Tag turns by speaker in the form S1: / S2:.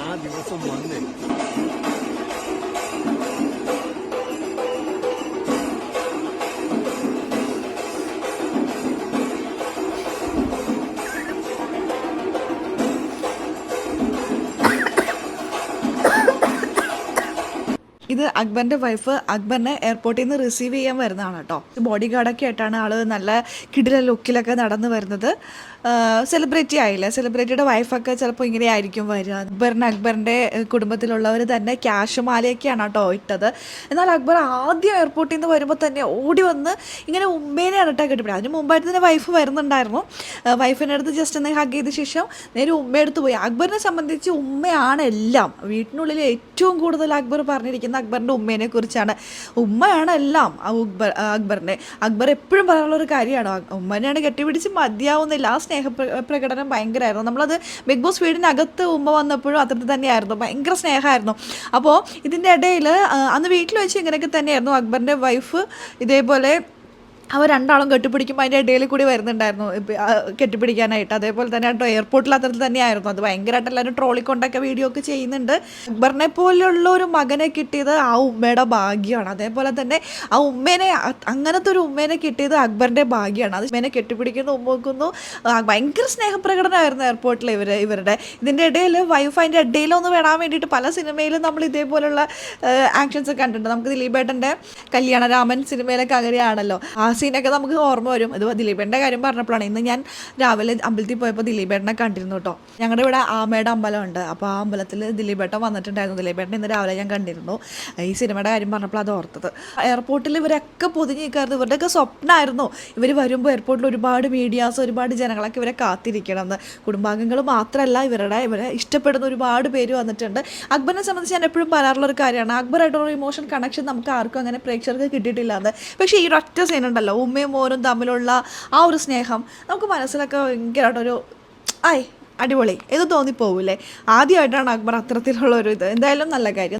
S1: ആ ദിവസം വന്നേ.
S2: ഇത് അക്ബറിന്റെ വൈഫ് അക്ബറിനെ എയർപോർട്ടിൽ നിന്ന് റിസീവ് ചെയ്യാൻ വരുന്നതാണ് കേട്ടോ. ബോഡി ഗാർഡൊക്കെ ആയിട്ടാണ് ആൾ നല്ല കിടില ലുക്കിലൊക്കെ നടന്നു വരുന്നത്. സെലിബ്രിറ്റി ആയില്ല? സെലിബ്രിറ്റിയുടെ വൈഫൊക്കെ ചിലപ്പോൾ ഇങ്ങനെ ആയിരിക്കും വരിക. അക്ബറിന് അക്ബറിന്റെ കുടുംബത്തിലുള്ളവർ തന്നെ ക്യാഷ് മാലയൊക്കെയാണ് കേട്ടോ ഇട്ടത്. എന്നാൽ അക്ബർ ആദ്യം എയർപോർട്ടിൽ നിന്ന് വരുമ്പോൾ തന്നെ ഓടി വന്ന് ഇങ്ങനെ ഉമ്മേനെയാണ് കേട്ടോ കെട്ടിപ്പിടി അതിന് മുമ്പായിട്ട് തന്നെ വൈഫ് വരുന്നുണ്ടായിരുന്നു. വൈഫിന്റെ അടുത്ത് ജസ്റ്റ് ഒന്ന് ഹഗ് ചെയ്ത ശേഷം നേരെ ഉമ്മയെടുത്ത് പോയി. അക്ബറിനെ സംബന്ധിച്ച് ഉമ്മയാണ് എല്ലാം. വീട്ടിനുള്ളിൽ ഏറ്റവും കൂടുതൽ അക്ബർ പറഞ്ഞിരിക്കുന്ന അക്ബറിന്റെ ഉമ്മേനെ കുറിച്ചാണ്. ഉമ്മയാണ് എല്ലാം അക്ബർ അക്ബറിനെ. അക്ബർ എപ്പോഴും പറയാനുള്ള ഒരു കാര്യമാണ് ഉമ്മനെയാണ് കെട്ടിപ്പിടിച്ച് മതിയാവുന്നില്ല. ആ സ്നേഹ പ്ര- പ്രകടനം ഭയങ്കരമായിരുന്നു. നമ്മളത് ബിഗ് ബോസ് വീടിനകത്ത് ഉമ്മ വന്നപ്പോഴും അത്ര തന്നെയായിരുന്നു. ഭയങ്കര സ്നേഹമായിരുന്നു. അപ്പോൾ ഇതിന്റെ ഇടയിൽ അന്ന് വീട്ടിൽ വെച്ച് ഇങ്ങനെയൊക്കെ തന്നെയായിരുന്നു അക്ബറിന്റെ വൈഫ് ഇതേപോലെ അവർ രണ്ടാളും കെട്ടിപ്പിടിക്കുമ്പോൾ അതിന്റെ ഇടയിൽ കൂടി വരുന്നുണ്ടായിരുന്നു. കെട്ടിപ്പിടിക്കാനായിട്ട്. അതേപോലെ തന്നെ കേട്ടോ എയർപോർട്ടിൽ അത്തരത്തിൽ തന്നെയായിരുന്നു. അത് ഭയങ്കരമായിട്ട് എല്ലാവരും ട്രോളിക്കൊണ്ടൊക്കെ വീഡിയോ ഒക്കെ ചെയ്യുന്നുണ്ട്. അക്ബറിനെ പോലെയുള്ള ഒരു മകനെ കിട്ടിയത് ആ ഉമ്മയുടെ ഭാഗ്യമാണ്. അതേപോലെ തന്നെ ആ ഉമ്മേനെ അങ്ങനത്തെ ഒരു ഉമ്മേനെ കിട്ടിയത് അക്ബറിന്റെ ഭാഗ്യമാണ്. അത് ഉമ്മേനെ കെട്ടിപ്പിടിക്കുന്നു ഉമ്മ വെക്കുന്നു ആ, ഭയങ്കര സ്നേഹപ്രകടനമായിരുന്നു എയർപോർട്ടിൽ ഇവർ ഇവരുടെ. ഇതിന്റെ ഇടയിൽ വൈഫ് അതിന്റെ ഇടയിലൊന്ന് വിടാൻ വേണ്ടിയിട്ട് പല സിനിമയിലും നമ്മൾ ഇതേപോലുള്ള ആക്ഷൻസ് ഒക്കെ കണ്ടിട്ടുണ്ട്. നമുക്ക് ദിലീപേട്ടന്റെ കല്യാണരാമൻ സിനിമയിലൊക്കെ അങ്ങനെയാണല്ലോ ആ സീനൊക്കെ നമുക്ക് ഓർമ്മ വരും. ഇത് ദിലീപേടെ കാര്യം പറഞ്ഞപ്പോഴാണ്. ഇന്ന് ഞാൻ രാവിലെ അമ്പലത്തിൽ പോയപ്പോൾ ദിലീപേട്ടനെ കണ്ടിരുന്നു കേട്ടോ. ഞങ്ങളുടെ ഇവിടെ ആമയുടെ അമ്പലമുണ്ട്. അപ്പോൾ ആ അമ്പലത്തിൽ ദിലീപേട്ടൻ വന്നിട്ടുണ്ടായിരുന്നു. ദിലീപേട്ടൻ ഇന്ന് രാവിലെ ഞാൻ കണ്ടിരുന്നു. ഈ സിനിമയുടെ കാര്യം പറഞ്ഞപ്പോൾ അത് ഓർത്തത്. എയർപോർട്ടിൽ ഇവരൊക്കെ പൊതിഞ്ഞ് നിൽക്കാറുണ്ട് ഇവരുടെയൊക്കെ സ്വപ്നമായിരുന്നു. ഇവർ വരുമ്പോൾ എയർപോർട്ടിൽ ഒരുപാട് മീഡിയാസ് ഒരുപാട് ജനങ്ങളൊക്കെ ഇവരെ കാത്തിരിക്കണം എന്ന് കുടുംബാംഗങ്ങൾ മാത്രമല്ല ഇവരുടെ ഇവരെ ഇഷ്ടപ്പെടുന്ന ഒരുപാട് പേര് വന്നിട്ടുണ്ട്. അക്ബറിനെ സംബന്ധിച്ച് ഞാൻ എപ്പോഴും പറയാറുള്ള ഒരു കാര്യമാണ് അക്ബറായിട്ടുള്ള ഇമോഷൻ കണക്ഷൻ നമുക്ക് ആർക്കും അങ്ങനെ പ്രേക്ഷകർക്ക് കിട്ടിയിട്ടില്ല പക്ഷേ ഈ ഒറ്റ സീൻ ഉണ്ടല്ലോ ഉമ്മയും മോനും തമ്മിലുള്ള ആ ഒരു സ്നേഹം നമുക്ക് മനസ്സിലൊക്കെ ഭയങ്കരമായിട്ടൊരു ആയ് അടിപൊളി ഇത് തോന്നിപ്പോവില്ലേ? ആദ്യമായിട്ടാണ് അക്ബർ അത്തരത്തിലുള്ള ഒരു ഇത്. എന്തായാലും നല്ല കാര്യം.